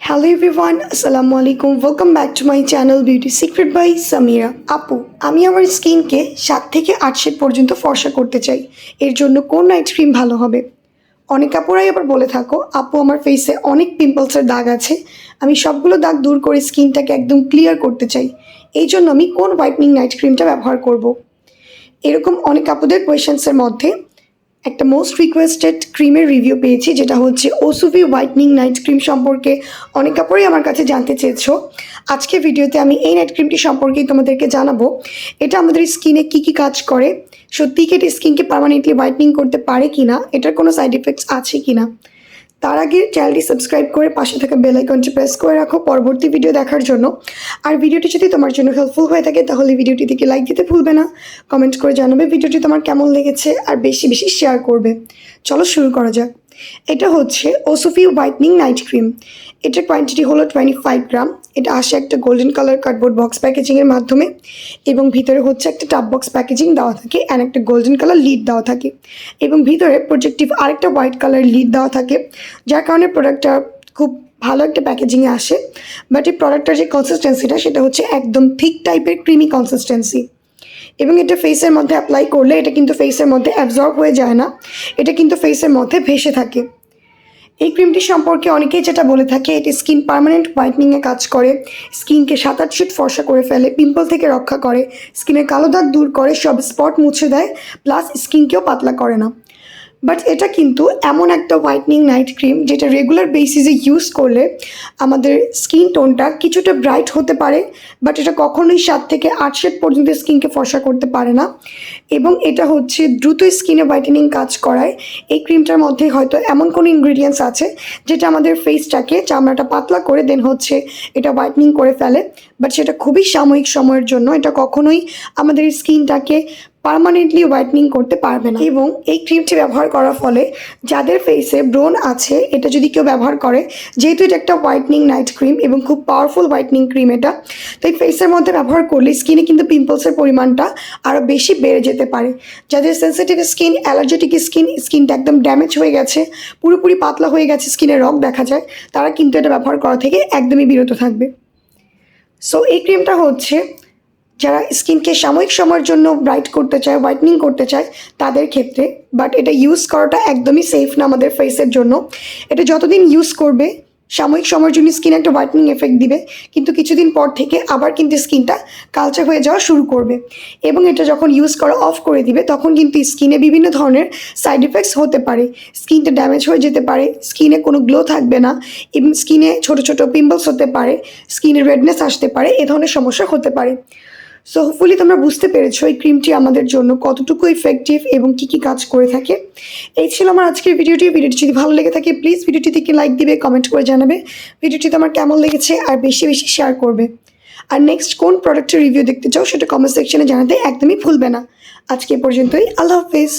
Hello everyone আসসালামু আলাইকুম welcome back to my channel beauty secret by Samira আপু আমি আমার স্কিনকে সাত থেকে আট শেড পর্যন্ত ফর্সা করতে চাই। এর জন্য কোন নাইট ক্রিম ভালো হবে? অনেক আপুরাই আবার বলে থাকো, আপু, আমার ফেসে অনেক পিম্পলসের দাগ আছে। আমি সবগুলো দাগ দূর করে স্কিনটাকে একদম ক্লিয়ার করতে চাই। এই জন্য আমি কোন হোয়াইটনিং নাইট ক্রিমটা ব্যবহার করব। এরকম অনেক আপুদের কোয়েশনসের মধ্যে একটা মোস্ট রিকোয়েস্টেড ক্রিমের রিভিউ পেয়েছি, যেটা হচ্ছে ওসুভি হোয়াইটনিং নাইট ক্রিম সম্পর্কে অনেক কাপড়ই আমার কাছে জানতে চেয়েছো। আজকে ভিডিওতে আমি এই নাইট ক্রিমটি সম্পর্কেই তোমাদেরকে জানাব। এটা আমাদের স্কিনে কি কি কাজ করে? সত্যি কি এটি স্কিনকে পারমানেন্টলি হোয়াইটনিং করতে পারে কি না এটার কোনো সাইড এফেক্টস আছে কি না তার আগে চ্যানেলটি সাবস্ক্রাইব করে পাশে থাকা বেল আইকনটি প্রেস করে রাখো পরবর্তী ভিডিও দেখার জন্য। আর ভিডিওটি যদি তোমার জন্য হেল্পফুল হয়ে থাকে, তাহলে ভিডিওটি থেকে লাইক দিতে ভুলবে না। কমেন্ট করে জানাবে ভিডিওটি তোমার কেমন লেগেছে, আর বেশি বেশি শেয়ার করবে। চলো শুরু করা যাক। এটা হচ্ছে ওসোফি হোয়াইটনিং নাইট ক্রিম এটার কোয়ান্টিটি হলো টোয়েন্টি ফাইভ গ্রাম। এটা আসে একটা গোল্ডেন কালার কার্ডবোর্ড বক্স প্যাকেজিংয়ের মাধ্যমে এবং ভিতরে হচ্ছে একটা টাপ বক্স প্যাকেজিং দেওয়া থাকে অ্যান্ড একটা গোল্ডেন কালার লিড দেওয়া থাকে এবং ভিতরে প্রজেক্টিভ আরেকটা হোয়াইট কালার লিড দেওয়া থাকে। যার কারণে প্রোডাক্টটা খুব ভালো একটা প্যাকেজিংয়ে আসে। বাট এই প্রোডাক্টটার যে কনসিস্টেন্সিটা সেটা হচ্ছে একদম থিক টাইপের ক্রিমি কনসিস্টেন্সি এবং এটা ফেসের মধ্যে অ্যাপ্লাই করলে এটা কিন্তু ফেসের মধ্যে অ্যাবজর্ব হয়ে যায় না, এটা কিন্তু ফেসের মধ্যে ভেসে থাকে। এই ক্রিমটি সম্পর্কে অনেকেই যেটা বলে থাকে, এটি স্কিন পারমানেন্ট হোয়াইটনিংয়ে কাজ করে স্কিনকে সাত আট শিট ফর্সা করে ফেলে পিম্পল থেকে রক্ষা করে স্কিনের কালো দাগ দূর করে, সব স্পট মুছে দেয় প্লাস স্কিনকেও পাতলা করে না। বাট এটা কিন্তু এমন একটা হোয়াইটনিং নাইট ক্রিম যেটা রেগুলার বেসিসে ইউজ করলে আমাদের স্কিন টোনটা কিছুটা ব্রাইট হতে পারে বাট এটা কখনোই সাত থেকে আট শেড পর্যন্ত স্কিনকে ফর্সা করতে পারে না। এবং এটা হচ্ছে দ্রুত স্কিনে হোয়াইটেনিং কাজ করায়। এই ক্রিমটার মধ্যে হয়তো এমন কোনো ইনগ্রিডিয়েন্টস আছে যেটা আমাদের ফেসটাকে চামড়াটা পাতলা করে দেন হচ্ছে এটা হোয়াইটনিং করে ফেলে। বাট সেটা খুবই সাময়িক সময়ের জন্য, এটা কখনোই আমাদের স্কিনটাকে পার্মানেন্টলি হোয়াইটনিং করতে পারবে না। এবং এই ক্রিমটি ব্যবহার করার ফলে যাদের ফেসে ব্রোন আছে, এটা যদি কেউ ব্যবহার করে, যেহেতু এটা একটা হোয়াইটনিং নাইট ক্রিম এবং খুব পাওয়ারফুল হোয়াইটনিং ক্রিম এটা, তাই ফেসের মধ্যে ব্যবহার করলে স্কিনে কিন্তু পিম্পলসের পরিমাণটা আরও বেশি বেড়ে যেতে পারে। যাদের সেন্সিটিভ স্কিন অ্যালার্জেটিক স্কিন স্কিনটা একদম ড্যামেজ হয়ে গেছে, পুরোপুরি পাতলা হয়ে গেছে স্কিনে রক দেখা যায়, তারা কিন্তু এটা ব্যবহার করা থেকে একদমই বিরত থাকবে। সো এই ক্রিমটা হচ্ছে যারা স্কিনকে সাময়িক সময়ের জন্য ব্রাইট করতে চায়, হোয়াইটনিং করতে চায়, তাদের ক্ষেত্রে বাট এটা ইউজ করাটা একদমই সেফ না আমাদের ফেসের জন্য। এটা যতদিন ইউজ করবে, সাময়িক সময়ের জন্য স্কিন একটা হোয়াইটনিং এফেক্ট দিবে, কিন্তু কিছুদিন পর থেকে আবার কিন্তু স্কিনটা কালচার হয়ে যাওয়া শুরু করবে। এবং এটা যখন ইউজ করা অফ করে দিবে, তখন কিন্তু স্কিনে বিভিন্ন ধরনের সাইড এফেক্টস হতে পারে। স্কিনটা ড্যামেজ হয়ে যেতে পারে স্কিনে কোনো গ্লো থাকবে না এবং স্কিনে ছোট ছোট পিম্পলস হতে পারে স্কিনে রেডনেস আসতে পারে, এ ধরনের সমস্যা হতে পারে। সো হোপফুলি তোমরা বুঝতে পেরেছ এই ক্রিমটি আমাদের জন্য কতটুকু ইফেক্টিভ এবং কী কী কাজ করে থাকে। এই ছিল আমার আজকের ভিডিওটি ভিডিওটি যদি ভালো লেগে থাকে প্লিজ ভিডিওটি থেকে লাইক দিবে কমেন্ট করে জানাবে। ভিডিওটি তোমার কেমন লেগেছে আর বেশি বেশি শেয়ার করবে। আর নেক্সট কোন প্রোডাক্টের রিভিউ দেখতে চাও, সেটা কমেন্ট সেকশনে জানাতে একদমই ভুলবে না। আজকে পর্যন্তই। আল্লাহ হাফেজ।